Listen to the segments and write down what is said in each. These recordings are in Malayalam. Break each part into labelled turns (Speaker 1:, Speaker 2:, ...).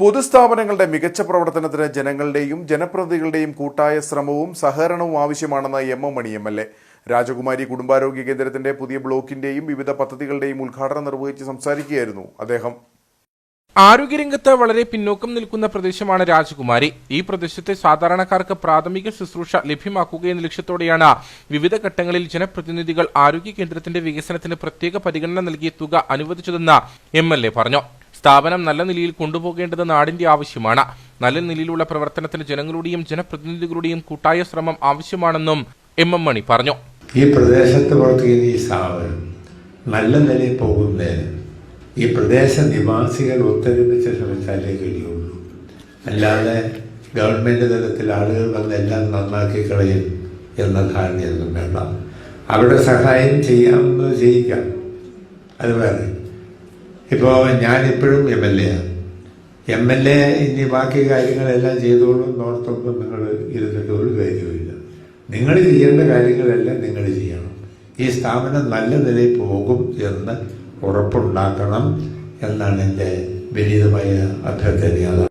Speaker 1: പൊതുസ്ഥാപനങ്ങളുടെ മികച്ച പ്രവർത്തനത്തിന് ജനങ്ങളുടെയും ജനപ്രതിനിധികളുടെയും കൂട്ടായ ശ്രമവും സഹകരണവും ആവശ്യമാണെന്ന് M M Mani M L A. Rajakumari കുടുംബാരോഗ്യ കേന്ദ്രത്തിന്റെ പുതിയ ബ്ലോക്കിന്റെയും വിവിധ പദ്ധതികളുടെയും ഉദ്ഘാടനം നിർവഹിച്ച് സംസാരിക്കുകയായിരുന്നു അദ്ദേഹം.
Speaker 2: ആരോഗ്യരംഗത്ത് വളരെ പിന്നോക്കം നിൽക്കുന്ന പ്രദേശമാണ് രാജകുമാരി. ഈ പ്രദേശത്തെ സാധാരണക്കാർക്ക് പ്രാഥമിക ശുശ്രൂഷ ലഭ്യമാക്കുക എന്ന ലക്ഷ്യത്തോടെയാണ് വിവിധ ഘട്ടങ്ങളിൽ ജനപ്രതിനിധികൾ ആരോഗ്യ കേന്ദ്രത്തിന്റെ വികസനത്തിന് പ്രത്യേക പരിഗണന നൽകിയ തുക അനുവദിച്ചതെന്ന് എം പറഞ്ഞു. സ്ഥാപനം നല്ല നിലയിൽ കൊണ്ടുപോകേണ്ടത് നാടിന്റെ ആവശ്യമാണ്. നല്ല നിലയിലുള്ള പ്രവർത്തനത്തിന് ജനങ്ങളുടെയും ജനപ്രതിനിധികളുടെയും കൂട്ടായ ശ്രമം ആവശ്യമാണെന്നും എം എം മണി പറഞ്ഞു.
Speaker 3: ഈ പ്രദേശത്ത് പ്രവർത്തിക്കുന്ന ഈ സ്ഥാപനം നല്ല നിലയിൽ പോകുന്നതിന് ഈ പ്രദേശ നിവാസികൾ ഒത്തൊരുമിച്ച് ശ്രമിച്ചാലേ കഴിയുള്ളൂ. അല്ലാതെ ഗവൺമെന്റ് തലത്തിൽ ആളുകൾ വന്ന് എല്ലാം നന്നാക്കി കളയും എന്ന ധാരണയൊന്നും വേണ്ട. അവരുടെ സഹായം ചെയ്യാമെന്ന് ചെയ്യിക്കാം. അത് വേറെ. ഇപ്പോൾ ഞാനിപ്പോഴും എം എൽ എ ആണ് എം എൽ എ ഇനി ബാക്കി കാര്യങ്ങളെല്ലാം ചെയ്തോളും നോർത്തൊപ്പം നിങ്ങൾ ഇരുന്നിട്ട് ഒരു കാര്യവുമില്ല. നിങ്ങൾ ചെയ്യേണ്ട കാര്യങ്ങളെല്ലാം നിങ്ങൾ ചെയ്യണം. ഈ സ്ഥാപനം നല്ല നിലയിൽ പോകും എന്ന് ഉറപ്പുണ്ടാക്കണം എന്നാണ് എന്റെ വിനീതമായ അഭ്യർത്ഥന.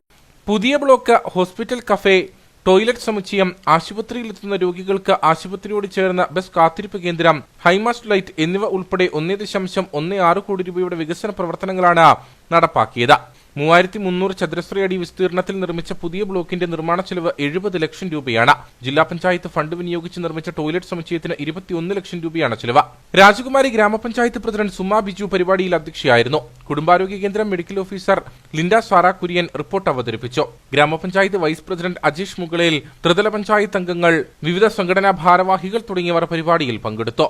Speaker 2: പുതിയ ബ്ലോക്ക് ഹോസ്പിറ്റൽ കഫേ ടോയ്ലറ്റ് സമുച്ചയം ആശുപത്രിയിലെത്തുന്ന രോഗികൾക്ക് ആശുപത്രിയോട് ചേർന്ന ബസ് കാത്തിരിപ്പ് കേന്ദ്രം ഹൈമാസ്റ്റ് ലൈറ്റ് എന്നിവ ഉൾപ്പെടെ ഒന്നേ ദശാംശം ഒന്നേ ആറ് കോടി രൂപയുടെ വികസന പ്രവർത്തനങ്ങളാണ് നടപ്പാക്കിയത്. മൂവായിരത്തി മുന്നൂറ് ചതുരശ്ര അടി വിസ്തീർണത്തിൽ നിർമ്മിച്ച പുതിയ ബ്ലോക്കിന്റെ നിർമ്മാണ ചെലവ് എഴുപത് ലക്ഷം രൂപയാണ്. ജില്ലാ പഞ്ചായത്ത് ഫണ്ട് വിനിയോഗിച്ച് നിർമ്മിച്ച ടോയ്ലറ്റ് സമുച്ചയത്തിന് ഇരുപത്തിയൊന്ന് ലക്ഷം രൂപയാണ് ചെലവ്. രാജകുമാരി ഗ്രാമപഞ്ചായത്ത് പ്രസിഡന്റ് സുമ ബിജു പരിപാടിയിൽ അധ്യക്ഷയായിരുന്നു. കുടുംബാരോഗ്യ കേന്ദ്രം medical officer Linda Sara Kurian report അവതരിപ്പിച്ചു. ഗ്രാമപഞ്ചായത്ത് വൈസ് പ്രസിഡന്റ് അജീഷ് മുകളേൽ ത്രിതല പഞ്ചായത്ത് അംഗങ്ങൾ വിവിധ സംഘടനാ ഭാരവാഹികൾ തുടങ്ങിയവർ പരിപാടിയിൽ പങ്കെടുത്തു.